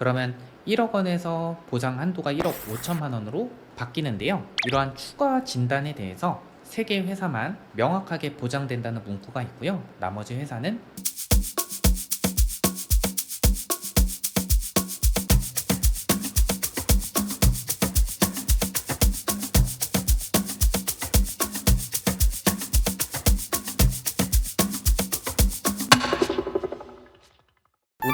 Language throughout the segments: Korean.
그러면 1억 원에서 보장 한도가 1억 5천만 원으로 바뀌는데요. 이러한 추가 진단에 대해서 세 개 회사만 명확하게 보장된다는 문구가 있고요. 나머지 회사는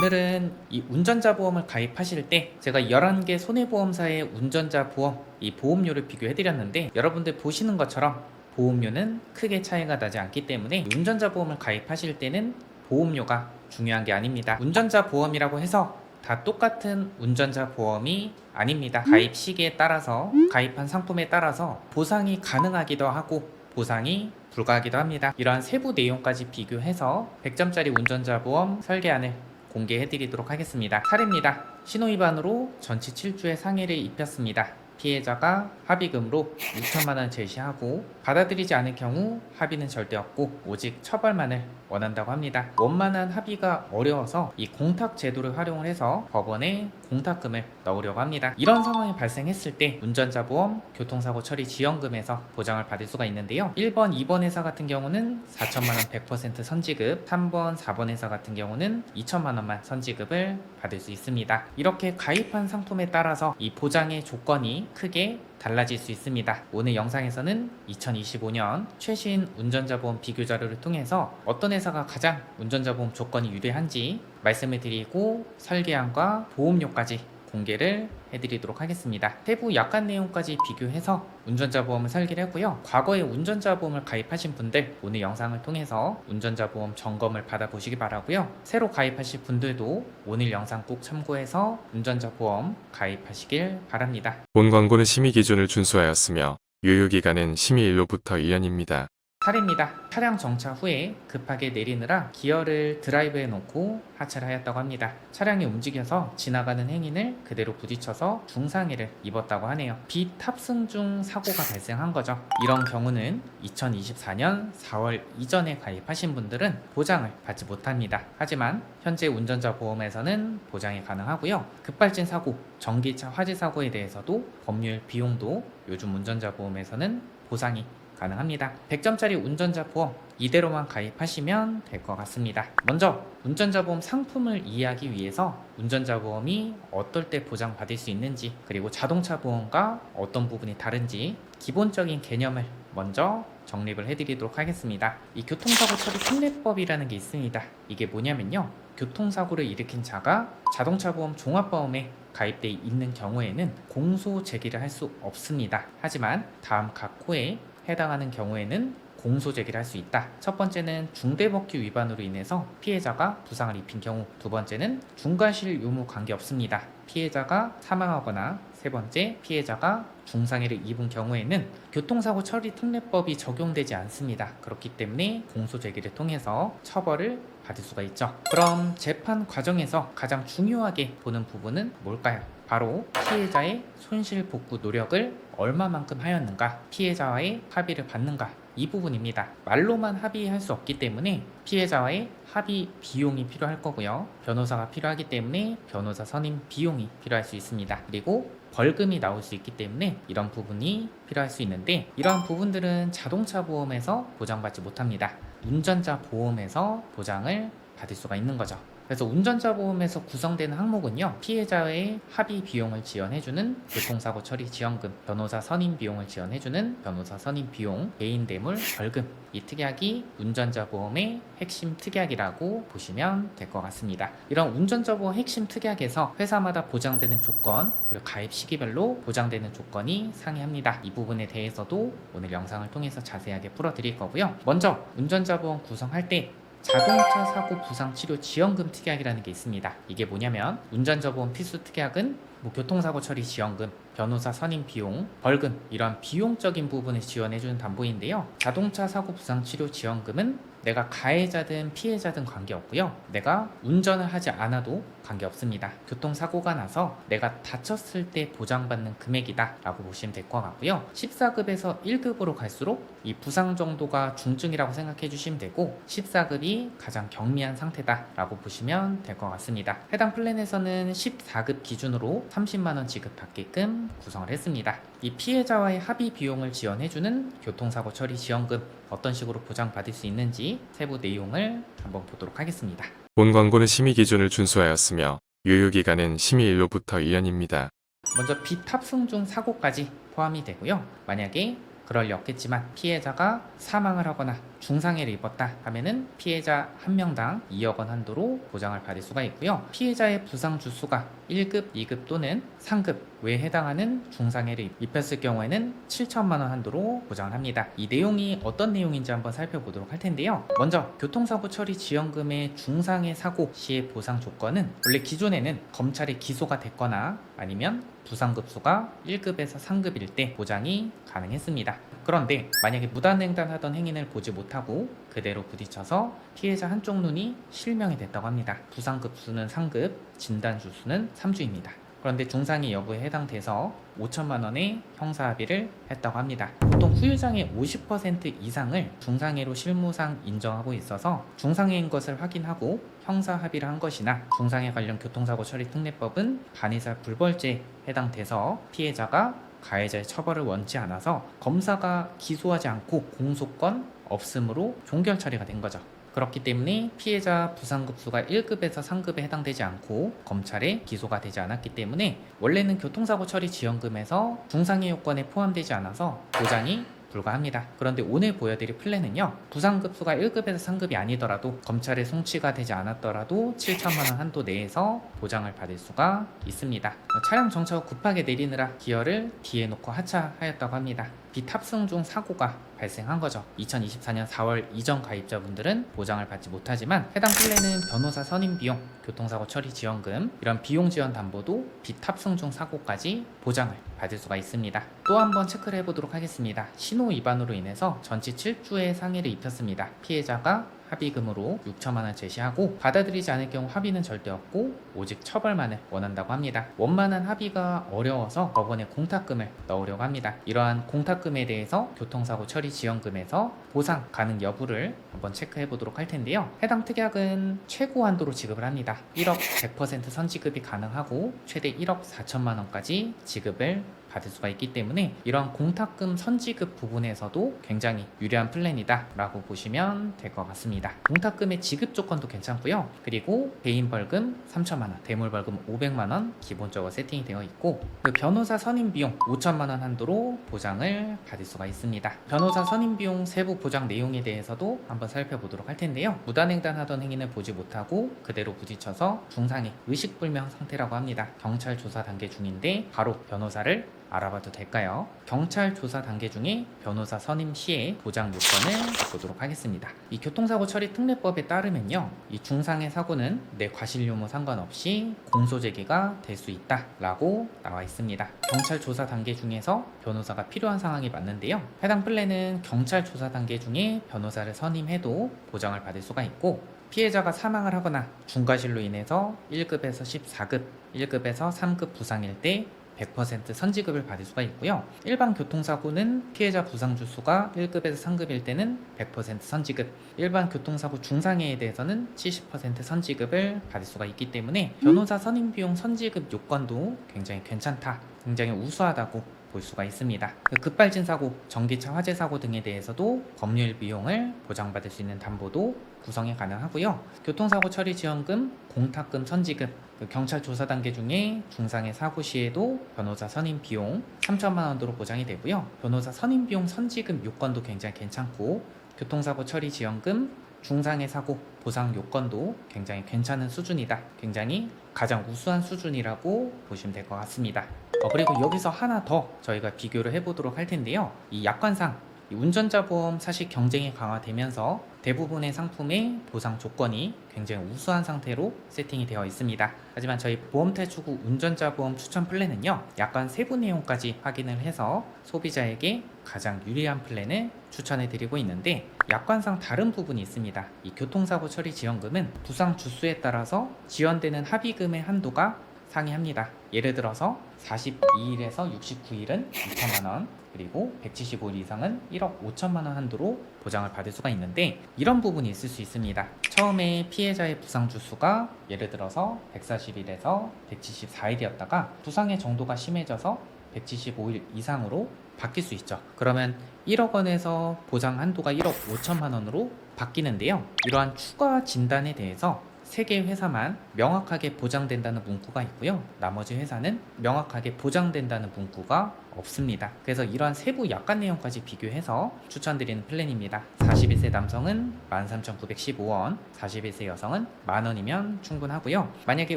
오늘은 이 운전자 보험을 가입하실 때 제가 11개 손해보험사의 운전자 보험 이 보험료를 비교해 드렸는데 여러분들 보시는 것처럼 보험료는 크게 차이가 나지 않기 때문에 운전자 보험을 가입하실 때는 보험료가 중요한 게 아닙니다. 운전자 보험이라고 해서 다 똑같은 운전자 보험이 아닙니다. 가입 시기에 따라서 가입한 상품에 따라서 보상이 가능하기도 하고 보상이 불가하기도 합니다. 이러한 세부 내용까지 비교해서 100점짜리 운전자 보험 설계안을 공개해 드리도록 하겠습니다. 사례입니다. 신호위반으로 전치 7주의 상해를 입혔습니다. 피해자가 합의금으로 6천만 원 제시하고 받아들이지 않을 경우 합의는 절대 없고 오직 처벌만을 원한다고 합니다. 원만한 합의가 어려워서 이 공탁 제도를 활용을 해서 법원에 공탁금을 넣으려고 합니다. 이런 상황이 발생했을 때 운전자 보험, 교통사고 처리 지원금에서 보장을 받을 수가 있는데요. 1번, 2번 회사 같은 경우는 4천만 원 100% 선지급, 3번, 4번 회사 같은 경우는 2천만 원만 선지급을 받을 수 있습니다. 이렇게 가입한 상품에 따라서 이 보장의 조건이 크게 달라질 수 있습니다. 오늘 영상에서는 2025년 최신 운전자 보험 비교 자료를 통해서 어떤 회사가 가장 운전자 보험 조건이 유리한지 말씀을 드리고 설계안과 보험료까지 공개를 해드리도록 하겠습니다. 세부 약관 내용까지 비교해서 운전자 보험을 설계를 했고요. 과거에 운전자 보험을 가입하신 분들 오늘 영상을 통해서 운전자 보험 점검을 받아보시기 바라고요. 새로 가입하실 분들도 오늘 영상 꼭 참고해서 운전자 보험 가입하시길 바랍니다. 본 광고는 심의 기준을 준수하였으며 유효기간은 심의일로부터 1년입니다. 사례입니다. 차량 정차 후에 급하게 내리느라 기어를 드라이브에 놓고 하차를 하였다고 합니다. 차량이 움직여서 지나가는 행인을 그대로 부딪혀서 중상해를 입었다고 하네요. 비탑승 중 사고가 발생한 거죠. 이런 경우는 2024년 4월 이전에 가입하신 분들은 보장을 받지 못합니다. 하지만 현재 운전자 보험에서는 보장이 가능하고요. 급발진 사고, 전기차 화재 사고에 대해서도 법률 비용도 요즘 운전자 보험에서는 보상이 가능합니다. 100점짜리 운전자 보험 이대로만 가입하시면 될 것 같습니다. 먼저 운전자 보험 상품을 이해하기 위해서 운전자 보험이 어떨 때 보장받을 수 있는지 그리고 자동차 보험과 어떤 부분이 다른지 기본적인 개념을 먼저 정립을 해드리도록 하겠습니다. 이 교통사고 처리 특례법이라는 게 있습니다. 이게 뭐냐면요. 교통사고를 일으킨 자가 자동차 보험 종합보험에 가입돼 있는 경우에는 공소 제기를 할 수 없습니다. 하지만 다음 각 호에 해당하는 경우에는 공소 제기를 할 수 있다. 첫 번째는 중대법규 위반으로 인해서 피해자가 부상을 입힌 경우, 두 번째는 중과실 유무 관계 없습니다. 피해자가 사망하거나 세 번째 피해자가 중상해를 입은 경우에는 교통사고 처리 특례법이 적용되지 않습니다. 그렇기 때문에 공소 제기를 통해서 처벌을 받을 수가 있죠. 그럼 재판 과정에서 가장 중요하게 보는 부분은 뭘까요? 바로 피해자의 손실 복구 노력을 얼마만큼 하였는가, 피해자와의 합의를 받는가 이 부분입니다. 말로만 합의할 수 없기 때문에 피해자와의 합의 비용이 필요할 거고요. 변호사가 필요하기 때문에 변호사 선임 비용이 필요할 수 있습니다. 그리고 벌금이 나올 수 있기 때문에 이런 부분이 필요할 수 있는데 이러한 부분들은 자동차 보험에서 보장받지 못합니다. 운전자 보험에서 보장을 받을 수가 있는 거죠. 그래서 운전자 보험에서 구성되는 항목은요 피해자의 합의 비용을 지원해주는 교통사고 처리 지원금 변호사 선임 비용을 지원해주는 변호사 선임 비용 개인 대물 벌금. 이 특약이 운전자 보험의 핵심 특약이라고 보시면 될 것 같습니다. 이런 운전자 보험 핵심 특약에서 회사마다 보장되는 조건 그리고 가입 시기별로 보장되는 조건이 상이합니다. 이 부분에 대해서도 오늘 영상을 통해서 자세하게 풀어드릴 거고요. 먼저 운전자 보험 구성할 때 자동차 사고 부상 치료 지원금 특약이라는 게 있습니다. 이게 뭐냐면 운전자 보험 필수 특약은 뭐 교통사고 처리 지원금, 변호사 선임 비용, 벌금 이런 비용적인 부분을 지원해주는 담보인데요. 자동차 사고 부상 치료 지원금은 내가 가해자든 피해자든 관계없고요. 내가 운전을 하지 않아도 관계없습니다. 교통사고가 나서 내가 다쳤을 때 보장받는 금액이다 라고 보시면 될 것 같고요. 14급에서 1급으로 갈수록 이 부상 정도가 중증이라고 생각해 주시면 되고 14급이 가장 경미한 상태다 라고 보시면 될 것 같습니다. 해당 플랜에서는 14급 기준으로 30만 원 지급받게끔 구성을 했습니다. 이 피해자와의 합의 비용을 지원해주는 교통사고 처리 지원금 어떤 식으로 보장받을 수 있는지 세부 내용을 한번 보도록 하겠습니다. 본 광고는 심의 기준을 준수하였으며 유효기간은 심의 일로부터 1년입니다. 먼저 비탑승 중 사고까지 포함이 되고요. 만약에 그럴 리 없겠지만 피해자가 사망을 하거나 중상해를 입었다 하면은 피해자 한 명당 2억 원 한도로 보장을 받을 수가 있고요. 피해자의 부상 주수가 1급, 2급 또는 상급 외에 해당하는 중상해를 입혔을 경우에는 7천만 원 한도로 보장을 합니다. 이 내용이 어떤 내용인지 한번 살펴보도록 할 텐데요. 먼저 교통사고 처리 지원금의 중상해 사고 시의 보상 조건은 원래 기존에는 검찰에 기소가 됐거나 아니면 부상급수가 1급에서 3급일 때 보장이 가능했습니다. 그런데 만약에 무단횡단하던 행인을 보지 못하고 그대로 부딪혀서 피해자 한쪽 눈이 실명이 됐다고 합니다. 부상급수는 3급, 진단주수는 3주입니다. 그런데 중상해 여부에 해당돼서 5천만 원의 형사 합의를 했다고 합니다. 보통 후유장의 50% 이상을 중상해로 실무상 인정하고 있어서 중상해인 것을 확인하고 형사 합의를 한 것이나 중상해 관련 교통사고 처리 특례법은 반의사 불벌죄에 해당돼서 피해자가 가해자의 처벌을 원치 않아서 검사가 기소하지 않고 공소권 없음으로 종결 처리가 된 거죠. 그렇기 때문에 피해자 부상급수가 1급에서 3급에 해당되지 않고 검찰에 기소가 되지 않았기 때문에 원래는 교통사고 처리 지원금에서 중상해 요건에 포함되지 않아서 보장이 불가합니다. 그런데 오늘 보여드릴 플랜은요. 부상급수가 1급에서 3급이 아니더라도 검찰에 송치가 되지 않았더라도 7천만 원 한도 내에서 보장을 받을 수가 있습니다. 차량 정차 후 급하게 내리느라 기어를 뒤에 놓고 하차하였다고 합니다. 비탑승 중 사고가 발생한 거죠. 2024년 4월 이전 가입자분들은 보장을 받지 못하지만 해당 플랜은 변호사 선임 비용, 교통사고 처리 지원금 이런 비용 지원 담보도 비탑승 중 사고까지 보장을 받을 수가 있습니다. 또 한번 체크를 해보도록 하겠습니다. 신호 위반으로 인해서 전치 7주의 상해를 입혔습니다. 피해자가 합의금으로 6천만 원 제시하고 받아들이지 않을 경우 합의는 절대 없고 오직 처벌만을 원한다고 합니다. 원만한 합의가 어려워서 법원에 공탁금을 넣으려고 합니다. 이러한 공탁금에 대해서 교통사고 처리 지원금에서 보상 가능 여부를 한번 체크해 보도록 할 텐데요. 해당 특약은 최고 한도로 지급을 합니다. 1억 100% 선지급이 가능하고 최대 1억 4천만 원까지 지급을 받을 수가 있기 때문에 이러한 공탁금 선지급 부분에서도 굉장히 유리한 플랜이다 라고 보시면 될 것 같습니다. 공탁금의 지급 조건도 괜찮고요. 그리고 개인 벌금 3천만원 대물 벌금 500만원 기본적으로 세팅이 되어 있고 그 변호사 선임 비용 5천만원 한도로 보장을 받을 수가 있습니다. 변호사 선임 비용 세부 보장 내용에 대해서도 한번 살펴보도록 할 텐데요. 무단횡단하던 행위는 보지 못하고 그대로 부딪혀서 중상해 의식불명 상태라고 합니다. 경찰 조사 단계 중인데 바로 변호사를 알아봐도 될까요? 경찰 조사 단계 중에 변호사 선임 시에 보장 요건을 보도록 하겠습니다. 이 교통사고 처리 특례법에 따르면요, 이 중상해 사고는 내 과실 유무 상관없이 공소 제기가 될 수 있다라고 나와 있습니다. 경찰 조사 단계 중에서 변호사가 필요한 상황이 맞는데요. 해당 플랜은 경찰 조사 단계 중에 변호사를 선임해도 보장을 받을 수가 있고 피해자가 사망을 하거나 중과실로 인해서 1급에서 14급, 1급에서 3급 부상일 때 100% 선지급을 받을 수가 있고요. 일반 교통사고는 피해자 부상 주수가 1급에서 3급일 때는 100% 선지급, 일반 교통사고 중상해에 대해서는 70% 선지급을 받을 수가 있기 때문에 변호사 선임 비용 선지급 요건도 굉장히 괜찮다, 굉장히 우수하다고 볼 수가 있습니다. 그 급발진 사고, 전기차 화재 사고 등에 대해서도 법률 비용을 보장받을 수 있는 담보도 구성이 가능하고요. 교통사고 처리 지원금, 공탁금 선지급, 그 경찰 조사 단계 중에 중상해 사고 시에도 변호사 선임 비용 3천만 원으로 보장이 되고요. 변호사 선임 비용 선지급 요건도 굉장히 괜찮고 교통사고 처리 지원금, 중상해 사고 보상 요건도 굉장히 괜찮은 수준이다. 굉장히 가장 우수한 수준이라고 보시면 될 것 같습니다. 어, 그리고 여기서 하나 더 저희가 비교를 해보도록 할 텐데요. 이 약관상 이 운전자 보험 사실 경쟁이 강화되면서 대부분의 상품의 보상 조건이 굉장히 우수한 상태로 세팅이 되어 있습니다. 하지만 저희 보험탈출구 운전자 보험 추천 플랜은요, 약관 세부 내용까지 확인을 해서 소비자에게 가장 유리한 플랜을 추천해 드리고 있는데 약관상 다른 부분이 있습니다. 이 교통사고 처리 지원금은 부상 주수에 따라서 지원되는 합의금의 한도가 상이합니다. 예를 들어서 42일에서 69일은 2천만 원, 그리고 175일 이상은 1억 5천만 원 한도로 보장을 받을 수가 있는데 이런 부분이 있을 수 있습니다. 처음에 피해자의 부상 주수가 예를 들어서 140일에서 174일이었다가 부상의 정도가 심해져서 175일 이상으로 바뀔 수 있죠. 그러면 1억 원에서 보장 한도가 1억 5천만 원으로 바뀌는데요. 이러한 추가 진단에 대해서 세개 회사만 명확하게 보장된다는 문구가 있고요. 나머지 회사는 명확하게 보장된다는 문구가 없습니다. 그래서 이러한 세부 약관 내용까지 비교해서 추천드리는 플랜입니다. 41세 남성은 13,915원, 41세 여성은 만원이면 충분하고요. 만약에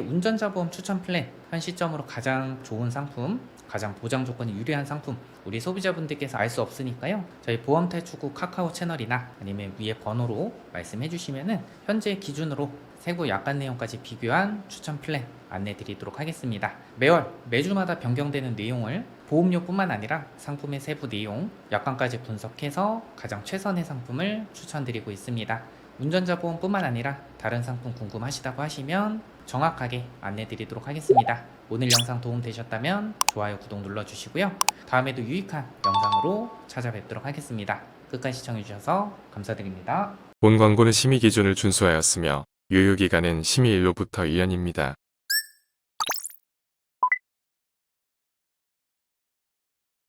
운전자 보험 추천 플랜, 현 시점으로 가장 좋은 상품, 가장 보장 조건이 유리한 상품, 우리 소비자분들께서 알 수 없으니까요. 저희 보험 탈출구 카카오 채널이나 아니면 위에 번호로 말씀해 주시면은 현재 기준으로 세부 약관 내용까지 비교한 추천 플랜 안내 드리도록 하겠습니다. 매월 매주마다 변경되는 내용을 보험료뿐만 아니라 상품의 세부 내용, 약관까지 분석해서 가장 최선의 상품을 추천드리고 있습니다. 운전자 보험뿐만 아니라 다른 상품 궁금하시다고 하시면 정확하게 안내 드리도록 하겠습니다. 오늘 영상 도움 되셨다면 좋아요, 구독 눌러주시고요. 다음에도 유익한 영상으로 찾아뵙도록 하겠습니다. 끝까지 시청해주셔서 감사드립니다. 본 광고는 심의 기준을 준수하였으며 유효기간은 심의일로부터 1년입니다.